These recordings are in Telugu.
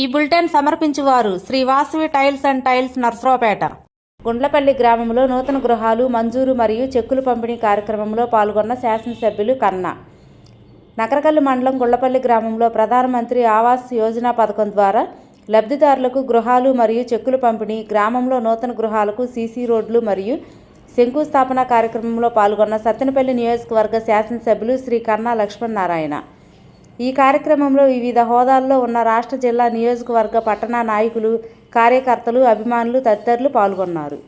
ఈ bulletin సమర్పించువారు Shri Vasavi tiles and tiles Narasaraopet. Gundlapalli గ్రామంలో నూతన గృహాలు మంజూరు మరియు చెక్కులు పంపిణీ కార్యక్రమంలో పాల్గొన్న శాసనసభ్యులు కన్నా. నకరకల్లు మండలం గుళ్ళపల్లి గ్రామంలో ప్రధానమంత్రి ఆవాస్ యోజన పథకం ద్వారా లబ్ధిదారులకు గృహాలు మరియు చెక్కులు పంపిణీ గ్రామంలో నూతన గృహాలకు సీసీ రోడ్లు మరియు శంకుస్థాపన కార్యక్రమంలో పాల్గొన్న సత్తెనపల్లి నియోజకవర్గ శాసనసభ్యులు శ్రీ కన్నా లక్ష్మణ్ నారాయణ. ఈ కార్యక్రమంలో వివిధ హోదాల్లో ఉన్న రాష్ట్ర జిల్లా నియోజకవర్గ పట్టణ నాయకులు కార్యకర్తలు అభిమానులు తదితరులు పాల్గొన్నారు.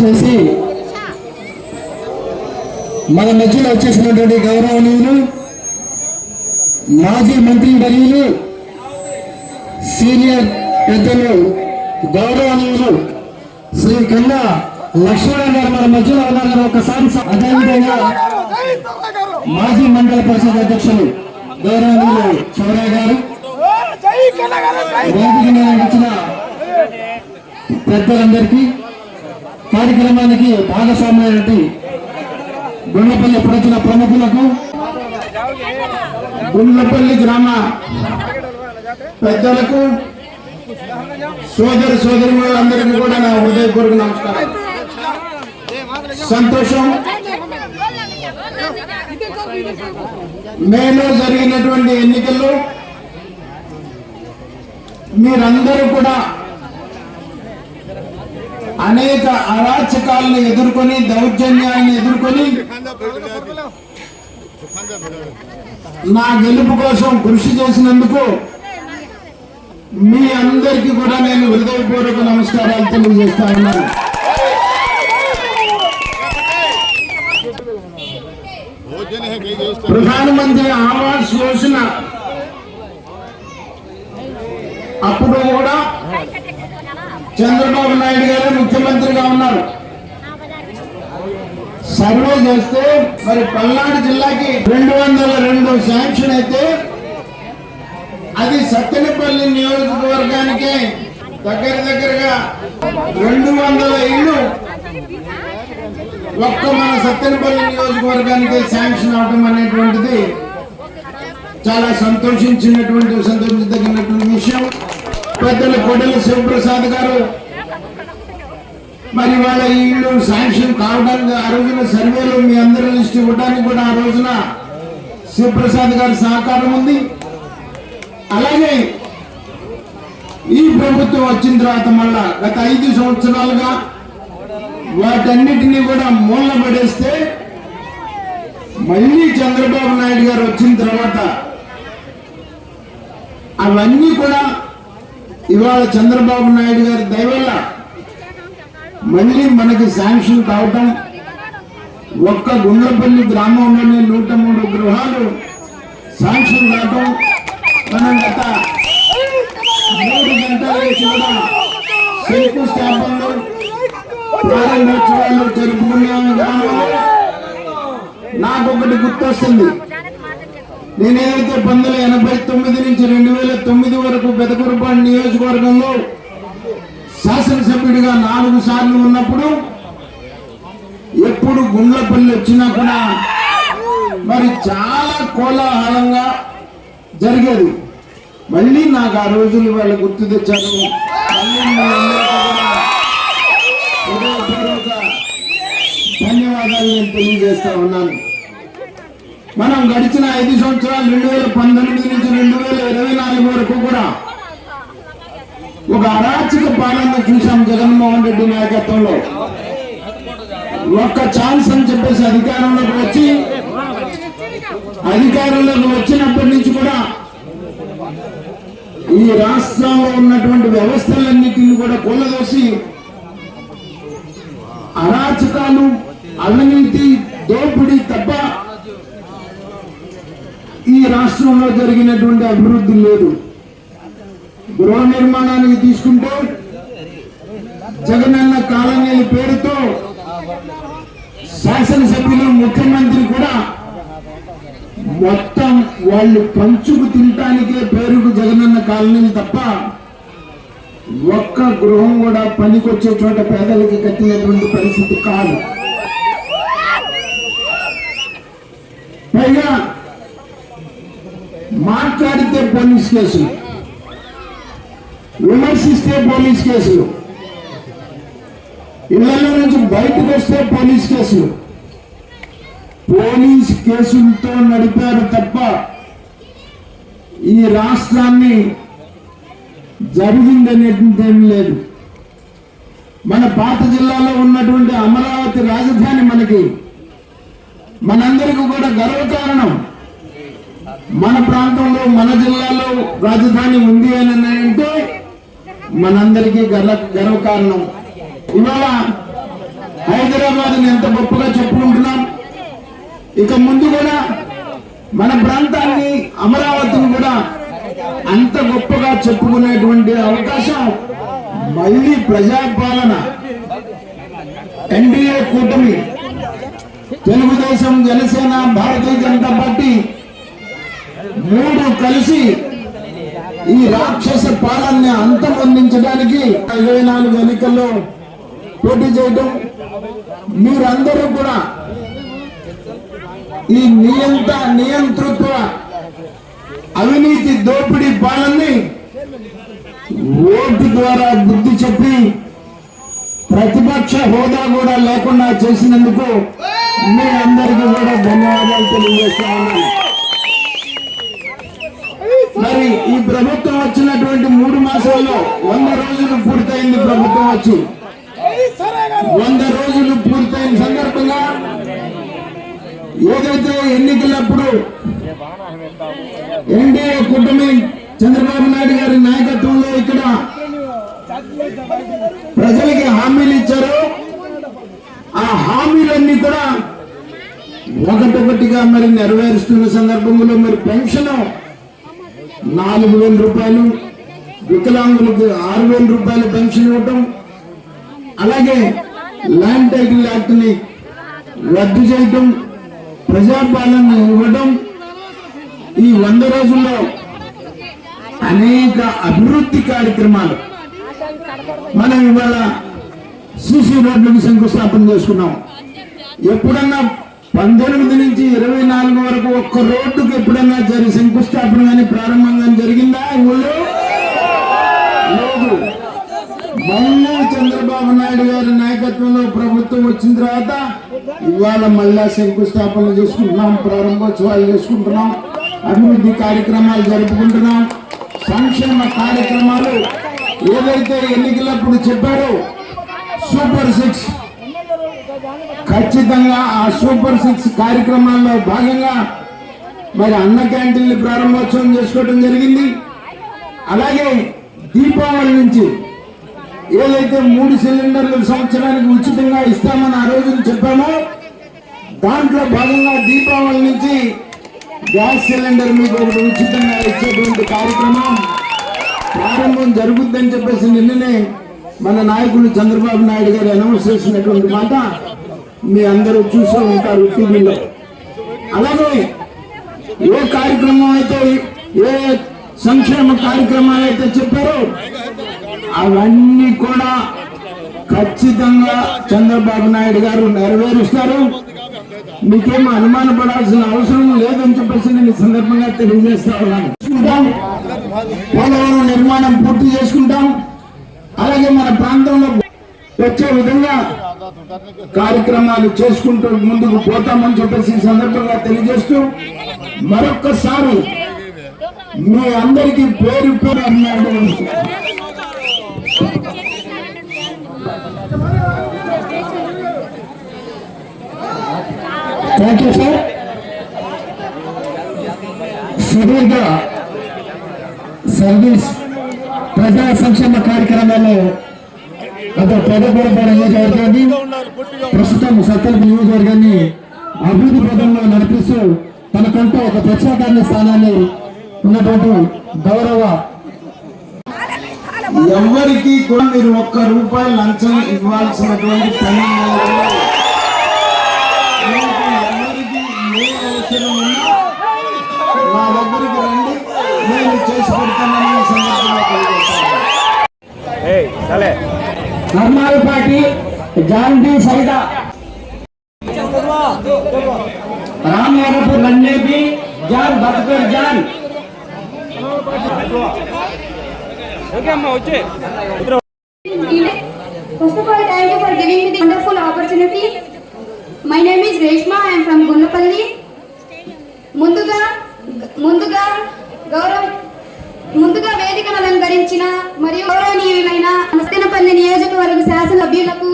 చేసి మన మధ్యలో వచ్చేసినటువంటి గౌరవనీయులు మాజీ మంత్రి వర్యులు సీనియర్ పెద్దలు గౌరవనీయులు శ్రీ కన్నా లక్ష్మణ్ గారు మన మధ్యలో ఉన్నారు ఒకసారి అదేవిధంగా మాజీ మండల పరిషత్ అధ్యక్షులు గౌరవనీయులు చౌరా గారు వేదిక ఇచ్చిన పెద్దలందరికీ కార్యక్రమానికి భాగస్వామ్యమైనటువంటి గుండ్లపల్లి ఎప్పుడొచ్చిన ప్రముఖులకు గుండ్లపల్లి గ్రామ పెద్దలకు సోదరు సోదరులందరికీ కూడా నా హృదయపూర్వక నమస్కారం. సంతోషం. మేలో జరిగినటువంటి ఎన్నికల్లో మీరందరూ కూడా అనేక అరాచకాలను ఎదుర్కొని దౌర్జన్యాలను ఎదుర్కొని నా గెలుపు కోసం కృషి చేసినందుకు మీ అందరికీ కూడా నేను హృదయపూర్వక నమస్కారాలు తెలియజేస్తా ఉన్నాను. ప్రధానమంత్రి ఆవాస్ యోజన అప్పుడు కూడా చంద్రబాబు నాయుడు గారు ముఖ్యమంత్రిగా ఉన్నారు. సర్వే చేస్తే మరి పల్నాడు జిల్లాకి రెండు వందల రెండు శాంక్షన్ అయితే అది సత్తెనపల్లి నియోజకవర్గానికి దగ్గర దగ్గరగా రెండు వందల ఇళ్ళు ఒక్క మన సత్తెనపల్లి నియోజకవర్గానికి శాంక్షన్ అవటం అనేటువంటిది చాలా సంతోషించినటువంటి సంతోషించదగినటువంటి విషయం. పెద్దల కొడలి శివప్రసాద్ గారు. మరి వాళ్ళ ఇల్లు శాంక్షన్ కావడానికి ఆ రోజున సర్వేలో మీ అందరి లిస్ట్ ఇవ్వడానికి కూడా ఆ రోజున శివప్రసాద్ గారి సహకారం ఉంది. అలాగే ఈ ప్రభుత్వం వచ్చిన తర్వాత మళ్ళా గత ఐదు సంవత్సరాలుగా వాటన్నిటినీ కూడా మూలన పడేస్తే మళ్ళీ చంద్రబాబు నాయుడు గారు వచ్చిన తర్వాత అవన్నీ కూడా ఇవాళ చంద్రబాబు నాయుడు గారి దయవల్ల మళ్ళీ మనకి శాంక్షన్ కావటం ఒక్క గుండ్లపల్లి గ్రామంలోనే నూట మూడు గృహాలు శాంక్షన్ కావటం మనం గత మూడు గంటల కూడా శంకుస్థాపనలు ప్రారంభోత్సవాలు జరుపుకున్నాము. నాకు ఒకటి గుర్తొస్తుంది. నేనేదైతే పంతొమ్మిది వందల ఎనభై తొమ్మిది నుంచి రెండు వేల తొమ్మిది వరకు పెదకురపాడు నియోజకవర్గంలో శాసనసభ్యుడిగా నాలుగు సార్లు ఉన్నప్పుడు ఎప్పుడు గుండ్లపల్లి వచ్చినా కూడా మరి చాలా కోలాహలంగా జరిగేది. మళ్ళీ నాకు ఆ రోజులు వాళ్ళు గుర్తు తెచ్చారు. ధన్యవాదాలు నేను తెలియజేస్తా ఉన్నాను. మనం గడిచిన ఐదు సంవత్సరాలు రెండు వేల పంతొమ్మిది నుంచి రెండు వేల ఇరవై నాలుగు వరకు కూడా ఒక అరాచక పాలన చూసాం జగన్మోహన్ రెడ్డి నాయకత్వంలో. ఒక్క ఛాన్స్ అని చెప్పేసి అధికారంలోకి వచ్చి అధికారంలోకి వచ్చినప్పటి నుంచి కూడా ఈ రాష్ట్రంలో ఉన్నటువంటి వ్యవస్థలన్నిటిని కూడా కొల్లదోసి అరాచకాలు అవినీతి దోపిడీ తప్ప ఈ రాష్ట్రంలో జరిగినటువంటి అభివృద్ధి లేదు. గృహ నిర్మాణానికి తీసుకుంటే జగనన్న కాలనీల పేరుతో శాసనసభ్యులు ముఖ్యమంత్రి కూడా మొత్తం వాళ్ళు పంచుకు తినటానికే పేరుకు జగనన్న కాలనీలు తప్ప ఒక్క గృహం కూడా పనికొచ్చే చోట పేదలకి కట్టినటువంటి పరిస్థితి కాదు. పైగా మాట్లాడితే పోలీస్ కేసులు. విమర్శిస్తే పోలీస్ కేసులు. ఇళ్ళలో నుంచి బయటకు వస్తే పోలీస్ కేసులు. పోలీస్ కేసులతో నడిపారు తప్ప ఈ రాష్ట్రాన్ని జరిగిందనేటువంటి ఏమీ లేదు. మన పాత జిల్లాలో ఉన్నటువంటి అమరావతి రాజధాని మనకి. మనందరికీ కూడా గర్వకారణం. మన ప్రాంతంలో మన జిల్లాలో రాజధాని ఉంది అని అంటే మనందరికీ గర్వ గర్వకారణం ఇవాళ హైదరాబాద్ ఎంత గొప్పగా చెప్పుకుంటున్నాం. ఇక ముందు కూడా మన ప్రాంతాన్ని అమరావతిని కూడా అంత గొప్పగా చెప్పుకునేటువంటి అవకాశం మళ్ళీ ప్రజాపాలన ఎన్డీఏ కూటమి తెలుగుదేశం జనసేన భారతీయ జనతా పార్టీ మూడు కలిసి ఈ రాక్షస పాలన అంతం అందించడానికి ఇరవై నాలుగు ఎన్నికల్లో పోటీ చేయడం మీరందరూ కూడా ఈ నియంత నియంతృత్వ అవినీతి దోపిడీ పాలనని ఓటు ద్వారా బుద్ధి చెప్పి ప్రతిపక్ష హోదా కూడా లేకుండా చేసినందుకు మీ అందరికీ కూడా ధన్యవాదాలు తెలియజేస్తా ఉన్నాను. మరి ఈ ప్రభుత్వం వచ్చినటువంటి మూడు మాసాల్లో వంద రోజులు పూర్తయింది ప్రభుత్వం వచ్చి. వంద రోజులు పూర్తయిన సందర్భంగా ఏదైతే ఎన్నికలప్పుడు ఎన్డీఏ కూటమి చంద్రబాబు నాయుడు గారి నాయకత్వంలో ఇక్కడ ప్రజలకి హామీలు ఇచ్చారు. ఆ హామీలన్నీ కూడా ఒకటొకటిగా మరి నెరవేరుస్తున్న సందర్భంలో మరి పెన్షన్ నాలుగు వేల రూపాయలు వికలాంగులకు ఆరు వేల రూపాయలు పెన్షన్ ఇవ్వటం అలాగే ల్యాండ్ టైటిల్ యాక్ట్ని రద్దు చేయటం ప్రజాపాలన ఇవ్వటం ఈ వంద రోజుల్లో అనేక అభివృద్ధి కార్యక్రమాలు మనం ఇవాళ సీసీ రోడ్లకు శంకుస్థాపన చేసుకున్నాం. ఎప్పుడన్నా పంతొమ్మిది నుంచి ఇరవై నాలుగు వరకు ఒక్క రోడ్డుకి ఎప్పుడన్నా జరిగి శంకుస్థాపన కానీ ప్రారంభం కానీ జరిగిందా ఊళ్ళో? లేదు. మళ్ళీ చంద్రబాబు నాయుడు గారి నాయకత్వంలో ప్రభుత్వం వచ్చిన తర్వాత ఇవాళ మళ్ళా శంకుస్థాపన చేసుకుంటున్నాం ప్రారంభోత్సవాలు చేసుకుంటున్నాం అభివృద్ధి కార్యక్రమాలు జరుపుకుంటున్నాం సంక్షేమ కార్యక్రమాలు ఏదైతే ఎన్నికలప్పుడు చెప్పారో సూపర్ సిక్స్. ఖచ్చితంగా ఆ సూపర్ సిక్స్ కార్యక్రమాల్లో భాగంగా మరి అన్న క్యాంటీన్లు ప్రారంభోత్సవం చేసుకోవడం జరిగింది. అలాగే దీపావళి నుంచి ఏదైతే మూడు సిలిండర్లు సంవత్సరానికి ఉచితంగా ఇస్తామని ఆ రోజున చెప్పామో దాంట్లో భాగంగా దీపావళి నుంచి గ్యాస్ సిలిండర్ మీకు ఒకటి ఉచితంగా ఇచ్చేటువంటి కార్యక్రమం ప్రారంభం జరుగుద్దని చెప్పేసి నిన్ననే మన నాయకుడు చంద్రబాబు నాయుడు గారు అనౌన్స్ చేసినటువంటి మాట. మీ అందరూ చూసే ఉంటారు టీవీలో. అలాగే ఏ కార్యక్రమం అయితే ఏ సంక్షేమ కార్యక్రమాలు అయితే చెప్పారో అవన్నీ కూడా ఖచ్చితంగా చంద్రబాబు నాయుడు గారు నెరవేరుస్తారు. మీకేం అనుమాన పడాల్సిన అవసరం లేదని చెప్పేసి నేను సందర్భంగా తెలియజేస్తా ఉన్నాను. పోలవరం నిర్మాణం పూర్తి చేసుకుంటాం. అలాగే మన ప్రాంతంలో వచ్చే విధంగా కార్యక్రమాలు చేసుకుంటూ ముందుకు పోతామని చెప్పేసి సందర్భంగా తెలియజేస్తూ మరొక్కసారి మీ అందరికీ పేరు పేరు అన్నాడు థ్యాంక్ యూ సార్ సుదీర్ఘ సర్వీస్ ప్రజా సంక్షేమ కార్యక్రమాల్లో గత పెద్దపూరపాడ నియోజకవర్గాన్ని ప్రస్తుతం సత్తల్ నియోజకవర్గాన్ని అభివృద్ధి పదంలో నడిపిస్తూ తనకంటూ ఒక ప్రత్యేకాన్ని స్థానాన్ని ఉన్నటువంటి గౌరవ ఎవరికి కూడా మీరు ఒక్క రూపాయి లంచం ఇవ్వాల్సినటువంటి పని ఎవరికి ఏ అవసరం ఉన్నా నా దగ్గరికి రండి. నేను చేసి పెడతానని సందర్భంగా తెలియజేస్తాను. నర్మాలపాటి Janbi Saida రామయాగపూర్ నందేబి John బతుకర్ John First of all, thank you for giving me the wonderful opportunity. My name is Reshma. I am from Gunnapalli. ముందుగా ముందుగా గౌరవ ముందుగా వేదికను మరియు గౌరవనీయులైన మస్తనపల్లి నియోజకవర్గ శాసనసభ్యులకు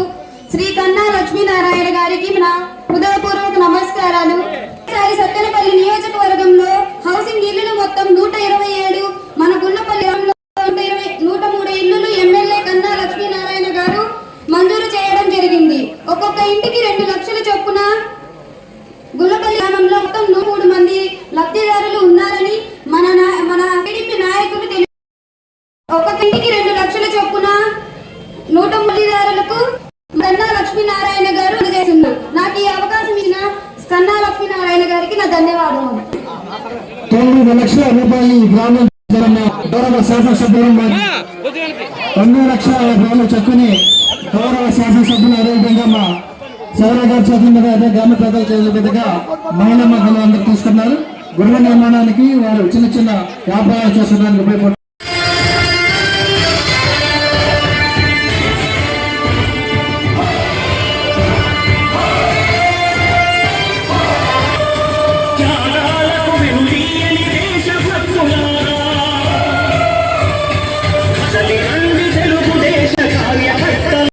శ్రీ కన్నా లక్ష్మీనారాయణ గారికి నా హృదయపూర్వక నమస్కారాలు. ఈసారి సత్తెనపల్లి నియోజకవర్గంలో హౌసింగ్ ఇల్లులు మొత్తం నూట ఇరవై ఏడు మన గున్నపల్లి గ్రామంలో నూట ఇరవై నూట మూడు ఇల్లులు ఎమ్మెల్యే కన్నా లక్ష్మీనారాయణ గారు మంజూరు చేయడం జరిగింది ఒక్కొక్క ఇంటికి రెండు లక్షల చొప్పున గుల్లపల్లి గ్రామంలో మొత్తం నూట మూడు మంది లబ్ధిదారులు ఉన్నారని మన నా- మన టీడీపీ నాయకులు తెలియ ఒక్కొక్క ఇంటికి రెండు లక్షల చొప్పున నూట లబ్ధిదారులకు కన్నా లక్ష్మీనారాయణ గారు అందజేస్తున్నారు నాకు ఈ అవకాశం ఇచ్చిన కన్నా లక్ష్మీనారాయణ గారికి నా ధన్యవాదములు తొమ్మిది లక్షల రూపాయలు ఈ గ్రామం జరమ గౌరవ తొమ్మిది లక్షల రూపాయలు చెక్కుని గౌరవ శాసనసభ్యులు అదేవిధంగా మా సౌర గారి చేతుల మీద అదే గ్రామ ప్రజల చేతుల మీదుగా మహిళా మహిళలు అందరూ తీసుకున్నారు. గృహ నిర్మాణానికి వారు చిన్న చిన్న వ్యాపారాలు చేసుకోవడానికి ఉపయోగపడుతుంది